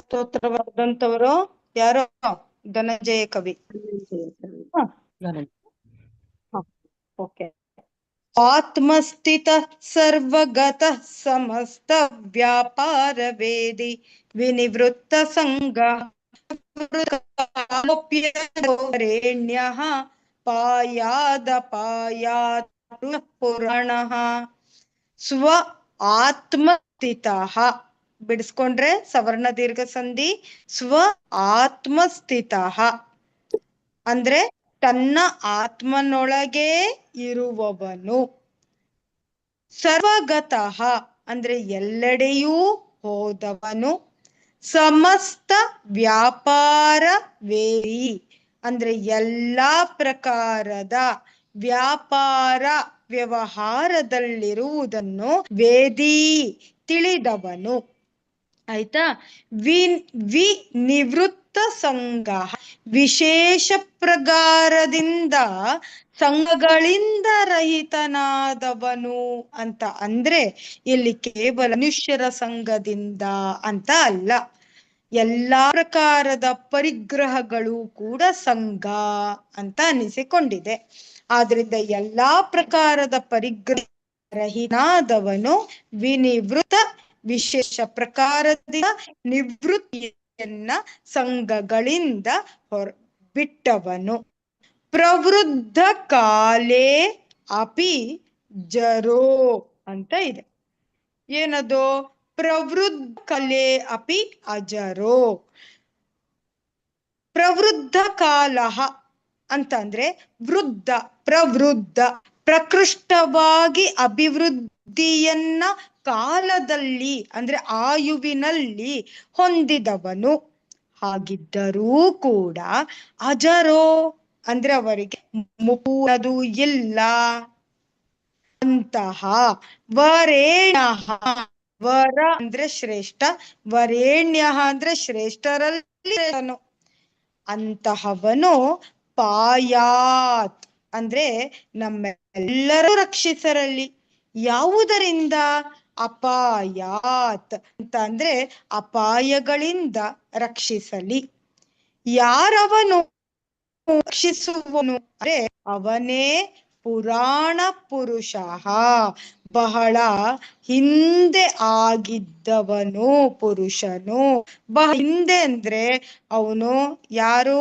ಸ್ತೋತ್ರ ಬರೆದಂತವರು ಯಾರೋ? ಧನಂಜಯ ಕವಿ. ಓಕೆ. ಆತ್ಮಸ್ಥಿತ ಸರ್ವಗತ ಸಮಸ್ತ ವ್ಯಾಪಾರ ವೇದಿ ವಿನಿವೃತ್ತ ಸಂಘ ರೇಣ್ಯ ಪಾಯಾದ ಪಾಯಾತ್ ಪುರಾಣ. ಸ್ವ ಆತ್ಮಸ್ಥಿತ ಬಿಡಿಸ್ಕೊಂಡ್ರೆ ಸವರ್ಣ ದೀರ್ಘ ಸಂಧಿ ಸ್ವ ಆತ್ಮಸ್ಥಿತ. ಅಂದ್ರೆ ತನ್ನ ಆತ್ಮನೊಳಗೆ ಇರುವವನು. ಸರ್ವಗತಃ ಅಂದ್ರೆ ಎಲ್ಲೆಡೆಯೂ ಹೋದವನು. ಸಮಸ್ತ ವ್ಯಾಪಾರ ವೇರಿ ಅಂದ್ರೆ ಎಲ್ಲಾ ಪ್ರಕಾರದ ವ್ಯಾಪಾರ ವ್ಯವಹಾರದಲ್ಲಿರುವುದನ್ನು ವೇದಿ ತಿಳಿದವನು. ಆಯ್ತಾ? ವಿ ವಿ ನಿವೃತ್ತ ಸಂಘ. ವಿಶೇಷ ಪ್ರಕಾರದಿಂದ ಸಂಘಗಳಿಂದ ರಹಿತನಾದವನು ಅಂತ ಅಂದ್ರೆ ಇಲ್ಲಿ ಕೇವಲ ಮನುಷ್ಯರ ಸಂಘದಿಂದ ಅಂತ ಅಲ್ಲ. ಎಲ್ಲಾ ಪ್ರಕಾರದ ಪರಿಗ್ರಹಗಳು ಕೂಡ ಸಂಘ ಅಂತ ಅನಿಸಿಕೊಂಡಿದೆ. ಆದ್ರಿಂದ ಎಲ್ಲಾ ಪ್ರಕಾರದ ಪರಿಗ್ರಹ ರಹಿತನಾದವನು ವಿನಿವೃತ್ತ ವಿಶೇಷ ಪ್ರಕಾರದಿಂದ ನಿವೃತ್ತಿಯನ್ನ ಸಂಘಗಳಿಂದ ಹೊರ, ಬಿಟ್ಟವನು. ಪ್ರವೃದ್ಧ ಕಾಲೇ ಅಪಿ ಜರೋ ಅಂತ ಇದೆ. ಏನದು? ಪ್ರವೃದ್ಧ ಕಲೆ ಅಪಿ ಅಜರೋ. ಪ್ರವೃದ್ಧ ಕಾಲ ಅಂತಂದ್ರೆ ವೃದ್ಧ, ಪ್ರವೃದ್ಧ, ಪ್ರಕೃಷ್ಟವಾಗಿ ಅಭಿವೃದ್ಧಿಯನ್ನ ಕಾಲದಲ್ಲಿ, ಅಂದ್ರೆ ಆಯುವಿನಲ್ಲಿ ಹೊಂದಿದವನು ಹಾಗಿದ್ದರೂ ಕೂಡ ಅಜರೋ ಅಂದ್ರೆ ಅವರಿಗೆ ಮುಪೂರದು ಇಲ್ಲ. ಅಂತಹ ವರೇಣ ವರ ಅಂದ್ರೆ ಶ್ರೇಷ್ಠ, ವರೇಣ್ಯ ಅಂದ್ರೆ ಶ್ರೇಷ್ಠರಲ್ಲಿ ಅಂತಹವನು ಪಾಯಾತ್ ಅಂದ್ರೆ ನಮ್ಮೆಲ್ಲರೂ ರಕ್ಷಿಸರಲ್ಲಿ. ಯಾವುದರಿಂದ? ಅಪಾಯಾತ್ ಅಂತ ಅಂದ್ರೆ ಅಪಾಯಗಳಿಂದ ರಕ್ಷಿಸಲಿ. ಯಾರವನು ರಕ್ಷಿಸುವನು ಅಂದ್ರೆ ಅವನೇ ಪುರಾಣ ಪುರುಷ ಬಹಳ ಹಿಂದೆ ಆಗಿದ್ದವನು ಪುರುಷನು. ಬಹ ಹಿಂದೆ ಅಂದ್ರೆ ಅವನು ಯಾರು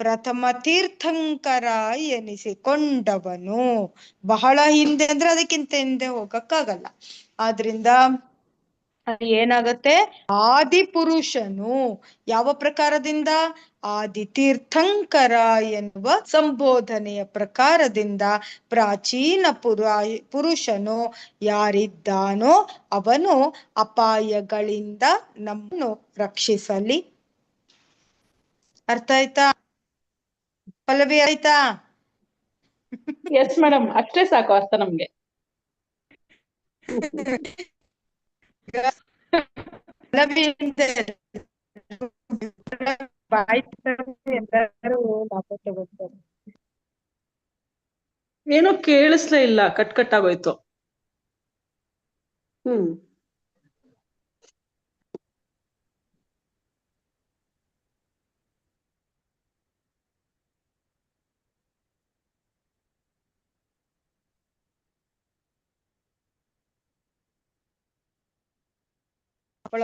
ಪ್ರಥಮ ತೀರ್ಥಂಕರ ಎನಿಸಿಕೊಂಡವನು. ಬಹಳ ಹಿಂದೆ ಅಂದ್ರೆ ಅದಕ್ಕಿಂತ ಹಿಂದೆ ಹೋಗಕ್ಕಾಗಲ್ಲ. ಆದ್ರಿಂದ ಏನಾಗತ್ತೆ? ಆದಿ ಪುರುಷನು ಯಾವ ಪ್ರಕಾರದಿಂದ? ಆದಿ ತೀರ್ಥಂಕರ ಎನ್ನುವ ಸಂಬೋಧನೆಯ ಪ್ರಕಾರದಿಂದ ಪ್ರಾಚೀನ ಪುರ ಪುರುಷನು ಯಾರಿದ್ದಾನೋ ಅವನು ಅಪಾಯಗಳಿಂದ ನಮ್ಮನ್ನು ರಕ್ಷಿಸಲಿ. ಅರ್ಥ ಆಯ್ತಾ? ಪಲ್ಲವಿ ಆಯ್ತಾ? ಎಸ್ ಮೇಡಮ್ ಅಷ್ಟೇ ಸಾಕು ಅರ್ಥ ನಮ್ಗೆ ಪಲ್ಲವಿ ಬಾಯಿ ಎಲ್ಲರೂ ಲಾಭ ತಗೋತಾರೆ ಏನೋ ಕೇಳಿಸ್ಲೇ ಇಲ್ಲ ಕಟ್ ಕಟ್ ಆಗೋಯ್ತು. ಹ್ಮ್. ಅವಳ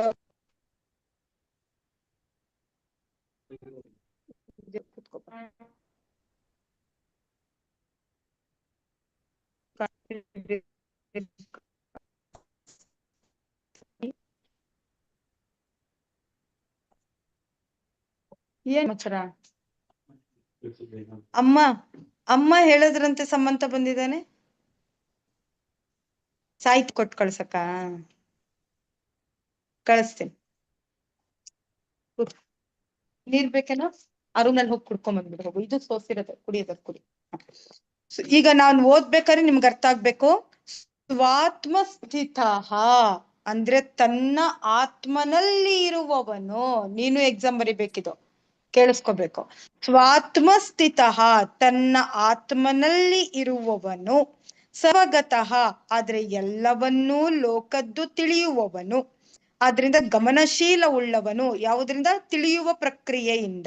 ಏನ್ ಮಚ್ಚರ? ಅಮ್ಮ ಅಮ್ಮ ಹೇಳದ್ರಂತೆ ಸಮಂತ ಬಂದಿದ್ದಾನೆ. ಸಾಹಿತ್ಯ ಕೊಟ್ಟ್ ಕಳ್ಸಕ್ಕ. ಕಳಿಸ್ತೀನಿ. ನೀರ್ ಬೇಕೇನೋ? ಅರುನಲ್ಲಿ ಹೋಗಿ ಕುಡ್ಕೊಂಡ್ ಬಂದ್ಬಿಡು ಹೋಗು. ಇದು ಸೋಸಿರೋದು, ಕುಡಿಯೋದು, ಕುಡಿ. ಈಗ ನಾನು ಓದ್ಬೇಕಾದ್ರೆ ನಿಮ್ಗೆ ಅರ್ಥ ಆಗ್ಬೇಕು. ಸ್ವಾತ್ಮ ಸ್ಥಿತ ಅಂದ್ರೆ ತನ್ನ ಆತ್ಮನಲ್ಲಿ ಇರುವವನು. ನೀನು ಎಕ್ಸಾಮ್ ಬರಿಬೇಕಿದು. ಕೇಳಿಸ್ಕೋಬೇಕು. ಸ್ವಾತ್ಮ ಸ್ಥಿತ ತನ್ನ ಆತ್ಮನಲ್ಲಿ ಇರುವವನು. ಸ್ವಗತಃ ಆದ್ರೆ ಎಲ್ಲವನ್ನೂ ಲೋಕದ್ದು ತಿಳಿಯುವವನು. ಆದ್ರಿಂದ ಗಮನಶೀಲ ಉಳ್ಳವನು ಯಾವುದರಿಂದ? ತಿಳಿಯುವ ಪ್ರಕ್ರಿಯೆಯಿಂದ.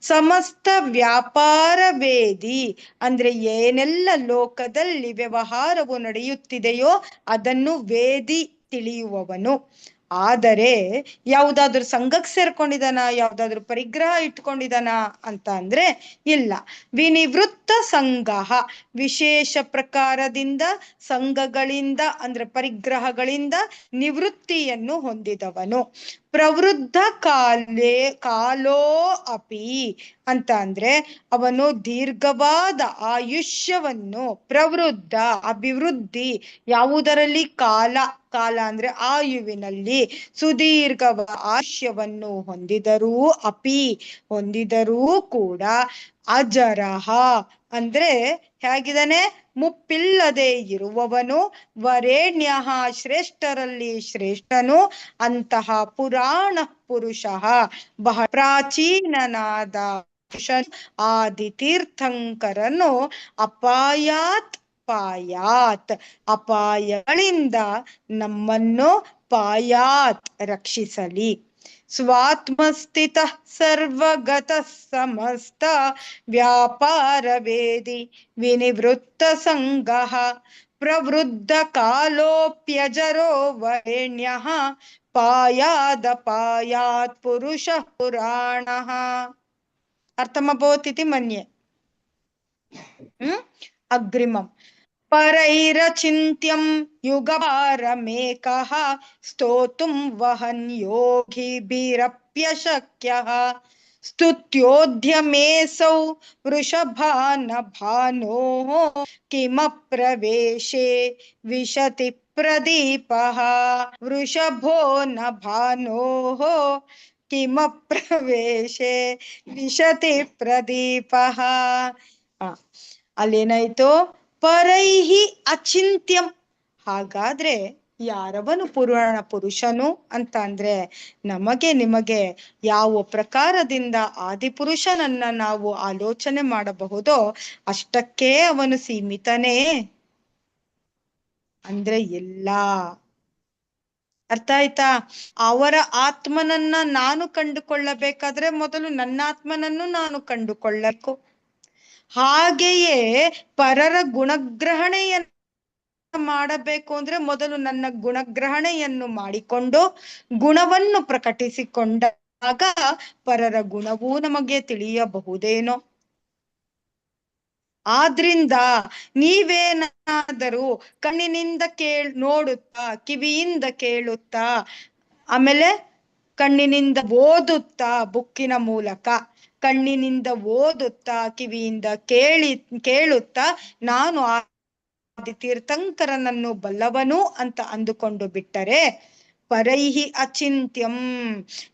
ಸಮಸ್ತ ವ್ಯಾಪಾರ ವೇದಿ ಅಂದ್ರೆ ಏನೆಲ್ಲ ಲೋಕದಲ್ಲಿ ವ್ಯವಹಾರವು ನಡೆಯುತ್ತಿದೆಯೋ ಅದನ್ನು ವೇದಿ ತಿಳಿಯುವವನು. ಆದರೆ ಯಾವುದಾದ್ರೂ ಸಂಘಕ್ಕೆ ಸೇರ್ಕೊಂಡಿದಾನ ಯಾವ್ದಾದ್ರು ಪರಿಗ್ರಹ ಇಟ್ಕೊಂಡಿದಾನ ಅಂತ ಅಂದ್ರೆ ಇಲ್ಲ. ವಿನಿವೃತ್ತ ಸಂಘ, ವಿಶೇಷ ಪ್ರಕಾರದಿಂದ ಸಂಘಗಳಿಂದ ಅಂದ್ರೆ ಪರಿಗ್ರಹಗಳಿಂದ ನಿವೃತ್ತಿಯನ್ನು ಹೊಂದಿದವನು. ಪ್ರವೃದ್ಧ ಕಾಲೇ, ಕಾಲೋ ಅಪಿ ಅಂತ ಅಂದ್ರೆ ಅವನು ದೀರ್ಘವಾದ ಆಯುಷ್ಯವನ್ನು, ಪ್ರವೃದ್ಧ, ಅಭಿವೃದ್ಧಿ ಯಾವುದರಲ್ಲಿ ಕಾಲ ಕಾಲ ಅಂದ್ರೆ ಆಯುವಿನಲ್ಲಿ ಸುದೀರ್ಘ ಆಯುಷ್ಯವನ್ನು ಹೊಂದಿದರೂ ಅಪಿ, ಹೊಂದಿದರೂ ಕೂಡ ಅಜರಹ ಅಂದ್ರೆ ಹೇಗಿದಾನೆ ಮುಪ್ಪಿಲ್ಲದೆ ಇರುವವನು ವರೇಣ್ಯ ಶ್ರೇಷ್ಠರಲ್ಲಿ ಶ್ರೇಷ್ಠನು, ಅಂತಹ ಪುರಾಣ ಪುರುಷ ಬಹಳ ಪ್ರಾಚೀನನಾದ ಆದಿ ತೀರ್ಥಂಕರನು ಅಪಾಯಾತ್ ಪಾಯಾತ್, ಅಪಾಯಗಳಿಂದ ನಮ್ಮನ್ನು ಪಾಯಾತ್ ರಕ್ಷಿಸಲಿ. ಸ್ವಾತ್ಮಸ್ಥಿತ ಸರ್ವಗತ ಸಮಸ್ತ ವ್ಯಾಪಾರ ವೇದಿ ವಿನಿವೃತ್ತ ಸಂಘ ಪ್ರವೃದ್ಧ ಕಾಲೋಪ್ಯಜರೋ ವರೇಣ್ಯ ಪಾಯಾದ ಪಾಯಾತ್ ಪುರುಷ ಪುರಾಣ परैरचिन्त्यं युगवारमेकः स्तोतुं वहन् योगिभिरप्यशक्यः। स्तुत्योद्यमेऽसौ वृषभानभानोः किमप्रवेशे विशति प्रदीपः। वृषभो न भानोः किमप्रवेशे विशति प्रदीपः। अल्लेनायितो ಪರೈಹಿ ಅಚಿಂತ್ಯಂ. ಹಾಗಾದ್ರೆ ಯಾರವನು ಪುರಾಣ ಪುರುಷನು ಅಂತ ಅಂದ್ರೆ ನಮಗೆ ನಿಮಗೆ ಯಾವ ಪ್ರಕಾರದಿಂದ ಆದಿಪುರುಷನನ್ನ ನಾವು ಆಲೋಚನೆ ಮಾಡಬಹುದೋ ಅಷ್ಟಕ್ಕೆ ಅವನು ಸೀಮಿತನೇ. ಅಂದ್ರೆ ಎಲ್ಲ. ಅರ್ಥ ಆಯ್ತಾ? ಅವರ ಆತ್ಮನನ್ನ ನಾನು ಕಂಡುಕೊಳ್ಳಬೇಕಾದ್ರೆ ಮೊದಲು ನನ್ನ ಆತ್ಮನನ್ನು ನಾನು ಕಂಡುಕೊಳ್ಳಬೇಕು. ಹಾಗೆಯೇ ಪರರ ಗುಣಗ್ರಹಣೆಯನ್ನು ಮಾಡಬೇಕು ಅಂದ್ರೆ ಮೊದಲು ನನ್ನ ಗುಣಗ್ರಹಣೆಯನ್ನು ಮಾಡಿಕೊಂಡು ಗುಣವನ್ನು ಪ್ರಕಟಿಸಿಕೊಂಡಾಗ ಪರರ ಗುಣವೂ ನಮಗೆ ತಿಳಿಯಬಹುದೇನೋ. ಆದ್ರಿಂದ ನೀವೇನಾದರೂ ಕಣ್ಣಿನಿಂದ ಕೇಳ್, ನೋಡುತ್ತಾ, ಕಿವಿಯಿಂದ ಕೇಳುತ್ತಾ, ಆಮೇಲೆ ಕಣ್ಣಿನಿಂದ ಓದುತ್ತಾ ಬುಕ್ಕಿನ ಮೂಲಕ ಕಣ್ಣಿನಿಂದ ಓದುತ್ತಾ, ಕಿವಿಯಿಂದ ಕೇಳಿ, ಕೇಳುತ್ತಾ, ನಾನು ಆದಿ ತೀರ್ಥಂಕರನನ್ನು ಬಲ್ಲವನು ಅಂತ ಅಂದುಕೊಂಡು ಬಿಟ್ಟರೆ, ಪರೈಹಿ ಅಚಿಂತ್ಯಂ,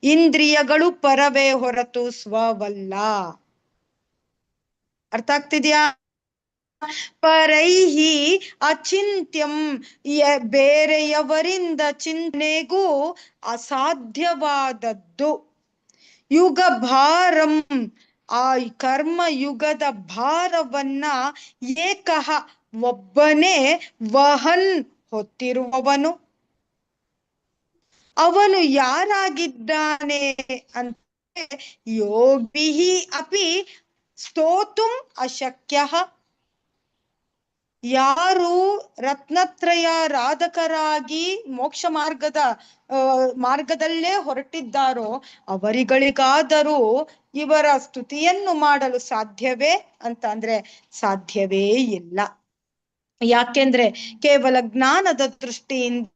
ಇಂದ್ರಿಯಗಳು ಪರವೇ ಹೊರತು ಸ್ವವಲ್ಲ. ಅರ್ಥ ಆಗ್ತಿದ್ಯಾ? ಪರೈಹಿ ಅಚಿಂತ್ಯಂ ಬೇರೆಯವರಿಂದ ಚಿಂತನೆಗೂ ಅಸಾಧ್ಯವಾದದ್ದು. ಯುಗ ಭಾರಂ ಆ ಕರ್ಮ ಯುಗದ ಭಾರವನ್ನ ಏಕಃ ಒಬ್ಬನೇ ವಹನ್ ಹೊತ್ತಿರುವವನು. ಅವನು ಯಾರಾಗಿದ್ದಾನೆ ಅಂದ್ರೆ ಯೋಗಿಹಿ ಅಪಿ ಸ್ತೋತುಂ ಅಶಕ್ಯ. ಯಾರು ರತ್ನತ್ರಯ ರಾಧಕರಾಗಿ ಮೋಕ್ಷ ಮಾರ್ಗದ ಮಾರ್ಗದಲ್ಲೇ ಹೊರಟಿದ್ದಾರೋ ಅವರಿಗಳಿಗಾದರೂ ಇವರ ಸ್ತುತಿಯನ್ನು ಮಾಡಲು ಸಾಧ್ಯವೇ ಅಂತ ಅಂದ್ರೆ ಸಾಧ್ಯವೇ ಇಲ್ಲ. ಯಾಕೆಂದ್ರೆ ಕೇವಲ ಜ್ಞಾನದ ದೃಷ್ಟಿಯಿಂದ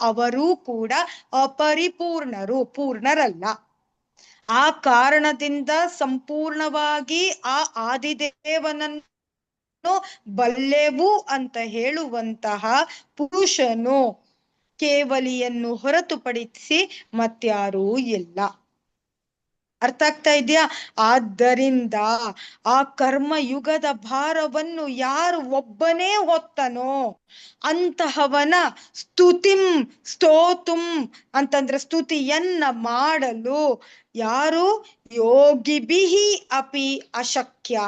ಅವರೂ ಕೂಡ ಅಪರಿಪೂರ್ಣರು, ಪೂರ್ಣರಲ್ಲ. ಆ ಕಾರಣದಿಂದ ಸಂಪೂರ್ಣವಾಗಿ ಆ ಆದಿದೇವನನ್ನು ಬಲ್ಲೆವು ಅಂತ ಹೇಳುವಂತಹ ಪುರುಷನು ಕೇವಲಿಯನ್ನು ಹೊರತುಪಡಿಸಿ ಮತ್ಯಾರೂ ಇಲ್ಲ. ಅರ್ಥ ಆಗ್ತಾ ಇದೆಯಾ? ಆದ್ದರಿಂದ ಆ ಕರ್ಮ ಯುಗದ ಭಾರವನ್ನು ಯಾರು ಒಬ್ಬನೇ ಹೊತ್ತನೋ ಅಂತಹವನ ಸ್ತುತಿಂ ಸ್ತೋತುಂ ಅಂತಂದ್ರೆ ಸ್ತುತಿಯನ್ನ ಮಾಡಲು ಯಾರು ಯೋಗಿಭಿಹಿ ಅಪಿ ಅಶಕ್ಯ.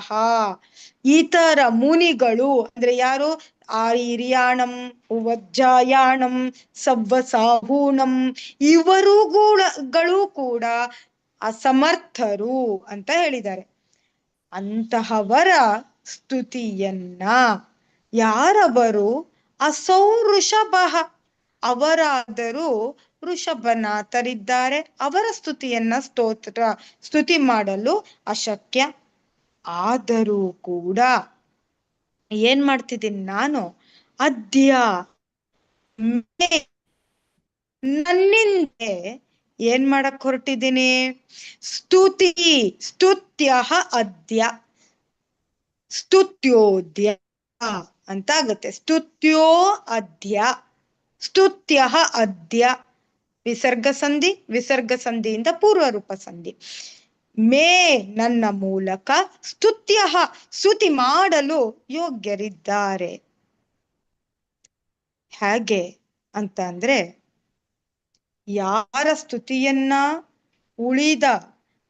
ಇತರ ಮುನಿಗಳು ಅಂದ್ರೆ ಯಾರು? ಆರ್ಯಾಣಂ ಉವಜ್ಜಾಯಾಣಂ ಸವ್ವಸಾಹೂಣಂ ಇವರುಗಳು ಕೂಡ ಅಸಮರ್ಥರು ಅಂತ ಹೇಳಿದ್ದಾರೆ. ಅಂತಹವರ ಸ್ತುತಿಯನ್ನ ಯಾರವರು? ಅಸೌ ಋಷಭ ಅವರಾದರೂ ಋಷಭನಾಥರಿದ್ದಾರೆ ಅವರ ಸ್ತುತಿಯನ್ನ ಸ್ತೋತ್ರ, ಸ್ತುತಿ ಮಾಡಲು ಅಶಕ್ಯ. ಆದರೂ ಕೂಡ ಏನ್ ಮಾಡ್ತಿದ್ದೀನಿ ನಾನು? ಅದ್ಯ. ನನ್ನಿಂದೆ ಏನ್ ಮಾಡಕ್ ಹೊರಟಿದ್ದೀನಿ? ಸ್ತುತಿ, ಸ್ತುತ್ಯ ಅದ್ಯ. ಸ್ತುತ್ಯೋದ್ಯ ಅಂತ ಆಗುತ್ತೆ. ಸ್ತುತ್ಯೋ ಅದ್ಯ. ಸ್ತುತ್ಯ ಅದ್ಯ. ವಿಸರ್ಗ ಸಂಧಿ, ವಿಸರ್ಗ ಸಂಧಿಯಿಂದ ಪೂರ್ವ ರೂಪ ಸಂಧಿ. ಮೇ ನನ್ನ ಮೂಲಕ ಸ್ತುತ್ಯ ಸ್ತುತಿ ಮಾಡಲು ಯೋಗ್ಯರಿದ್ದಾರೆ. ಹೇಗೆ ಅಂತ ಅಂದ್ರೆ, ಯಾರ ಸ್ತುತಿಯನ್ನ ಉಳಿದ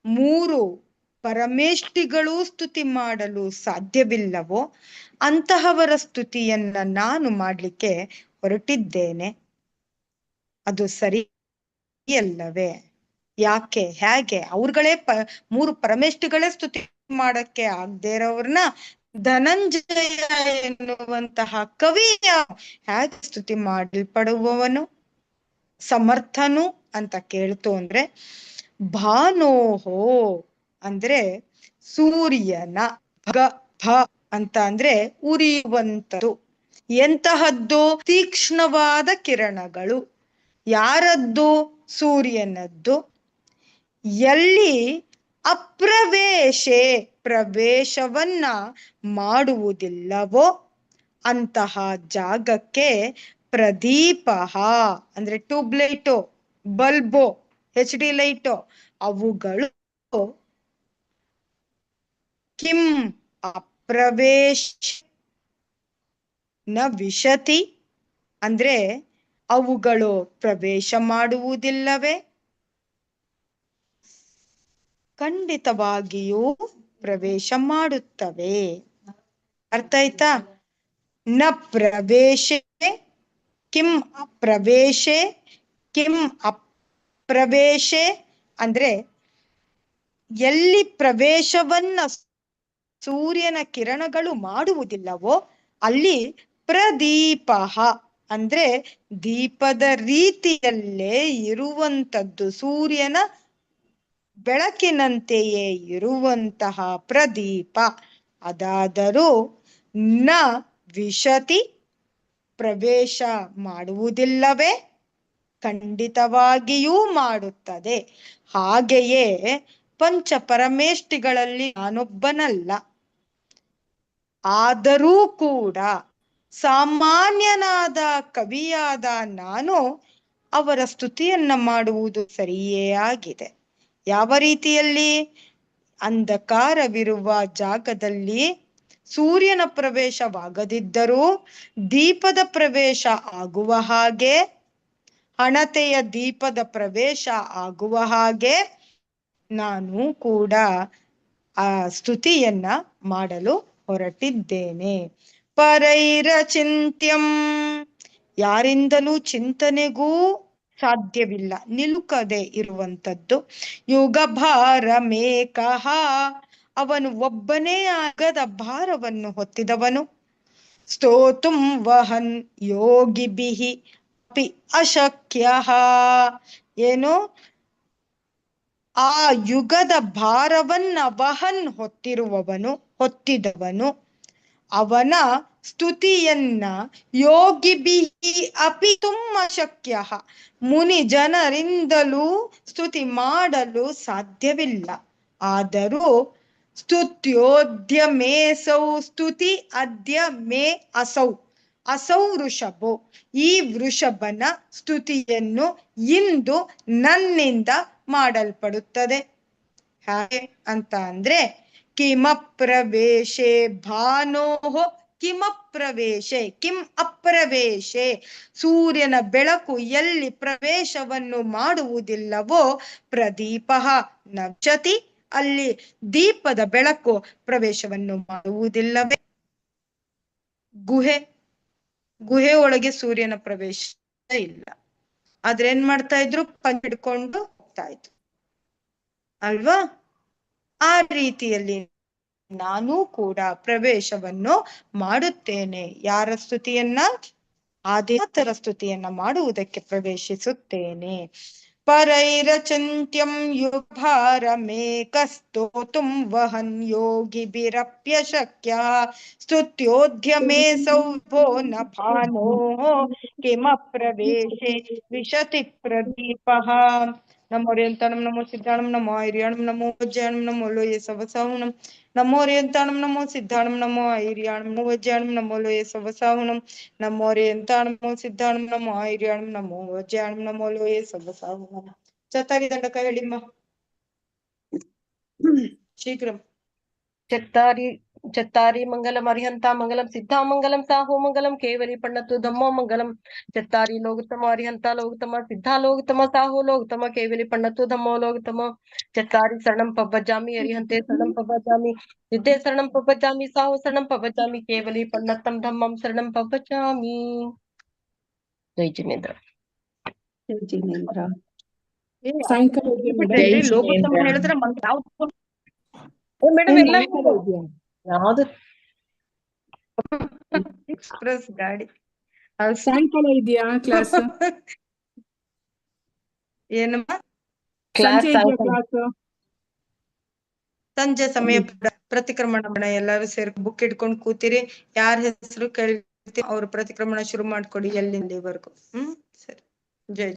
ಮೂರು ಪರಮೇಷ್ಠಿಗಳು ಸ್ತುತಿ ಮಾಡಲು ಸಾಧ್ಯವಿಲ್ಲವೋ, ಅಂತಹವರ ಸ್ತುತಿಯನ್ನ ನಾನು ಮಾಡ್ಲಿಕ್ಕೆ ಹೊರಟಿದ್ದೇನೆ. ಅದು ಸರಿಯಲ್ಲವೇ ಯಾಕೆ? ಹೇಗೆ? ಅವ್ರುಗಳೇ ಪ, ಮೂರು ಪರಮೇಷ್ಠಿಗಳೇ ಸ್ತುತಿ ಮಾಡಕ್ಕೆ ಆಗದೆ ಇರೋವ್ರನ್ನ ಧನಂಜಯ ಎನ್ನುವಂತಹ ಕವಿಯ ಹೇಗೆ ಸ್ತುತಿ ಮಾಡಲ್ಪಡುವವನು? ಸಮರ್ಥನು ಅಂತ ಕೇಳ್ತು ಅಂದ್ರೆ, ಭಾನೋಹೋ ಅಂದ್ರೆ ಸೂರ್ಯನ ಭಗ, ಭ ಅಂತ ಅಂದ್ರೆ ಉರಿಯುವಂತದು ಎಂತಹದ್ದು ತೀಕ್ಷ್ಣವಾದ ಕಿರಣಗಳು. ಯಾರದ್ದು? ಸೂರ್ಯನದ್ದು, ಎಲ್ಲಿ ಅಪ್ರವೇಶೆ ಪ್ರವೇಶವನ್ನ ಮಾಡುವುದಿಲ್ಲವೋ ಅಂತಹ ಜಾಗಕ್ಕೆ ಪ್ರದೀಪ ಅಂದ್ರೆ tube light bulb H D light, ಅವುಗಳು ಕಿಂ ಅಪ್ರವೇಶ ನ ವಿಶತಿ, ಅಂದ್ರೆ ಅವುಗಳು ಪ್ರವೇಶ ಮಾಡುವುದಿಲ್ಲವೇ? ಖಂಡಿತವಾಗಿಯೂ ಪ್ರವೇಶ ಮಾಡುತ್ತವೆ. ಅರ್ಥ ಆಯ್ತಾ? ನ ಪ್ರವೇಶೆ, ಕಿಂ ಅಪ್ರವೇಶೆ ಕಿಂ ಅಪ್ರವೇಶೆ ಅಂದ್ರೆ ಎಲ್ಲಿ ಪ್ರವೇಶವನ್ನ ಸೂರ್ಯನ ಕಿರಣಗಳು ಮಾಡುವುದಿಲ್ಲವೋ ಅಲ್ಲಿ ಪ್ರದೀಪ. ಅಂದ್ರೆ ದೀಪದ ರೀತಿಯಲ್ಲೇ ಇರುವಂತದ್ದು ಸೂರ್ಯನ ಬೆಳಕಿನಂತೆಯೇ ಇರುವಂತಹ ಪ್ರದೀಪ. ಅದಾದರೂ ನ ವಿಶತಿ ಪ್ರವೇಶ ಮಾಡುವುದಿಲ್ಲವೇ? ಖಂಡಿತವಾಗಿಯೂ ಮಾಡುತ್ತದೆ. ಹಾಗೆಯೇ ಪಂಚ ಪರಮೇಷ್ಠಿಗಳಲ್ಲಿ ನಾನೊಬ್ಬನಲ್ಲ. ಆದರೂ ಕೂಡ ಸಾಮಾನ್ಯನಾದ ಕವಿಯಾದ ನಾನು ಅವರ ಸ್ತುತಿಯನ್ನ ಮಾಡುವುದು ಸರಿಯೇ ಆಗಿದೆ. ಯಾವ ರೀತಿಯಲ್ಲಿ? ಅಂಧಕಾರವಿರುವ ಜಾಗದಲ್ಲಿ ಸೂರ್ಯನ ಪ್ರವೇಶವಾಗದಿದ್ದರೂ ದೀಪದ ಪ್ರವೇಶ ಆಗುವ ಹಾಗೆ, ಹಣತೆಯ ದೀಪದ ಪ್ರವೇಶ ಆಗುವ ಹಾಗೆ ನಾನು ಕೂಡ ಆ ಸ್ತುತಿಯನ್ನ ಮಾಡಲು ಹೊರಟಿದ್ದೇನೆ. ಪರೈರ ಚಿಂತ್ಯಂ ಯಾರಿಂದಲೂ ಚಿಂತನೆಗೂ ಸಾಧ್ಯವಿಲ್ಲ. ನಿಲುಕದೆ ಇರುವಂತದ್ದು ಯುಗ ಭಾರ ಮೇಕಹ ಅವನು ಒಬ್ಬನೇ ಆಗದ ಭಾರವನ್ನು ಹೊತ್ತಿದವನು. ಸ್ತೋತುಂ ವಹನ್ ಯೋಗಿ ಬಿಹಿ ಅಪಿ ಅಶಕ್ಯ. ಏನು? ಆ ಯುಗದ ಭಾರವನ್ನ ವಹನ್ ಹೊತ್ತಿರುವವನು, ಹೊತ್ತಿದವನು. ಅವನ ಸ್ತುತಿಯನ್ನ ಯೋಗಿಭಿ ಅಪಿ ತುಂಬ ಶಕ್ಯ. ಮುನಿ ಜನರಿಂದಲೂ ಸ್ತುತಿ ಮಾಡಲು ಸಾಧ್ಯವಿಲ್ಲ. ಆದರೂ ಸ್ತುತ್ಯೋದ್ಯ ಮೇಸೌ ಸ್ತುತಿ ಅದ್ಯ ಮೇ ಅಸೌ. ಅಸೌ ವೃಷಭೋ. ಈ ವೃಷಭನ ಸ್ತುತಿಯನ್ನು ಇಂದು ನನ್ನಿಂದ ಮಾಡಲ್ಪಡುತ್ತದೆ. ಹಾಗೆ ಅಂತ ಅಂದ್ರೆ ಕಿಮಪ್ರವೇಶೆ ಕಿಮ ಕಿಮಪ್ರವೇಶೆ ಕಿಂ ಅಪ್ರವೇಶೆ ಸೂರ್ಯನ ಬೆಳಕು ಎಲ್ಲಿ ಪ್ರವೇಶವನ್ನು ಮಾಡುವುದಿಲ್ಲವೋ ಪ್ರದೀಪ ನಕ್ಷತಿ, ಅಲ್ಲಿ ದೀಪದ ಬೆಳಕು ಪ್ರವೇಶವನ್ನು ಮಾಡುವುದಿಲ್ಲವೇ? ಗುಹೆ ಗುಹೆ ಒಳಗೆ ಸೂರ್ಯನ ಪ್ರವೇಶ ಇಲ್ಲ. ಆದ್ರೆ ಏನ್ ಮಾಡ್ತಾ ಇದ್ರು? ಪಂಚ ಹಿಡ್ಕೊಂಡು ಹೋಗ್ತಾ ಇದ್ರು. ಅಲ್ವಾ? ಆ ರೀತಿಯಲ್ಲಿ ನಾನು ಕೂಡ ಪ್ರವೇಶವನ್ನು ಮಾಡುತ್ತೇನೆ. ಯಾರ ಸ್ತುತಿಯನ್ನ? ಆದಿತರ ಸ್ತುತಿಯನ್ನ ಮಾಡುವುದಕ್ಕೆ ಪ್ರವೇಶಿಸುತ್ತೇನೆ. ಪರೈರಚಂತ್ಯಂ ಯುಗಭಾರಮೇಕಸ್ತೋತುಂ ವಹನ್ ಯೋಗಿಭಿರಪ್ಯ ಶಕ್ಯ ಸ್ತುತ್ಯೋಧ್ಯ ಮೇ ಸೌಭೋ ನ ಭಾನೋ ಕಿಮ ಪ್ರವೇಶೆ ವಿಶತಿ ಪ್ರದೀಪಃ ನಮೋ ಓರಿಯಂತಾಣಂ ನಮೋ ಸಿದ್ಧಾಣಂ ನಮೋ ಐರ್ಯಾಣಂ ನಮೋ ವಜ್ಜಾಣಂ ನಮೋ ಲೋಯ ಸವಸಾಹುಣಂ ನಮೋ ಓರಿಯಂತಾಣಂ ನಮೋ ಸಿದ್ಧಾಣಂ ನಮೋ ಐರ್ಯಾಣಂ ನಮೋ ವಜ್ಜಾಣಂ ನಮೋ ಲೋಯ ಸವಸಾಹುಣಂ ನಮೋ ಓರಿಯಂತಾಣಂ ನಮೋ ಸಿದ್ಧಾಣಂ ನಮೋ ಐರ್ಯಾಣಂ ನಮೋ ವಜ್ಜಾಣಂ ನಮೋ ಲೋಯ ಸವಸಾಹುಣಂ ಚತಾರಿ ದಂಡಕ ಹೇಳಿಮ್ಮ ಶೀಘ್ರಂ ಚತ್ತಾರಿ ಚತ್ತಾರಿ ಮಂಗಲಂ ಅರಿಹಂತ ಮಂಗಲಂ ಸಿದ್ಧಾ ಮಂಗಲಂ ಸಾಹೋ ಮಂಗಲಂ ಕೇವಲಿ ಪಣ್ಣತ್ತು ಧಮ್ಮೋ ಮಂಗಲಂ ಚತ್ತಾರಿ ಲೋಕತಮ ಅರಿಹಂತ ಲೋಕತಮ ಸಿದ್ಧಾ ಲೋಕತಮ ಸಾಹೋ ಲೋಕತಮ ಕೇವಲಿ ಪಣ್ಣತ್ತು ಧಮ್ಮೋ ಲೋಕತಮ ಚತ್ತಾರಿ ಶರಣಂ ಪಬ್ಬಜಾಮಿ ಅರಿಹಂತೆ ಶರಣಂ ಪಬ್ಬಜಾಮಿ ಸಿದ್ಧೇ ಶರಣಂ ಪಬ್ಬಜಾಮಿ ಸಾಹೋ ಶರಣಂ ಪಬ್ಬಜಾಮಿ ಕೇವಲಿ ಪಣ್ಣತ್ತಂ ಧಮ್ಮಂ ಶರಣಂ ಪಬ್ಬಜಾಮಿ ಜೈ ಜಿನೇಂದ್ರ ಜಿನೇಂದ್ರ ಏ, ಸಾಯಂಕಾಲ ಇದೆಯಾ ಮೇಡಮ್ ಬಿಟ್ಬಿಟ್ರಿ, ಜೈ ಲೋಕತಮ ಜಿನೇಂದ್ರ. ಹೇಳಿದ್ರೆ ಮಂಗ್ ಯಾವ್ದು ಮೇಡಮ್ ಎಲ್ಲ ಸಾಯಂಕಾಲ ಇದೆಯಾ ಯಾವ್ದು? ಎಕ್ಸ್ಪ್ರೆಸ್ ಗಾಡಿ. ಅಷ್ಟೇ. ಸಾಯಂಕಾಲ ಇದೆಯಾ ಕ್ಲಾಸ್ ಏನಮ್ಮ? ಕ್ಲಾಸ್ ಸಂಜೆ ಸಂಜೆ ಸಮಯ ಪ್ರ- ಪ್ರತಿಕ್ರಮಣ. ಎಲ್ಲಾರು ಸೇರಿ ಬುಕ್ ಇಟ್ಕೊಂಡು ಕೂತಿರಿ. ಯಾರ ಹೆಸರು ಕೇಳ್ತೀವಿ ಅವ್ರ ಪ್ರತಿಕ್ರಮಣ ಶುರು ಮಾಡ್ಕೊಡಿ ಎಲ್ಲಿಂದ ಇವರೆಗೂ ಹ್ಮ್ ಸರಿ. ಜೈ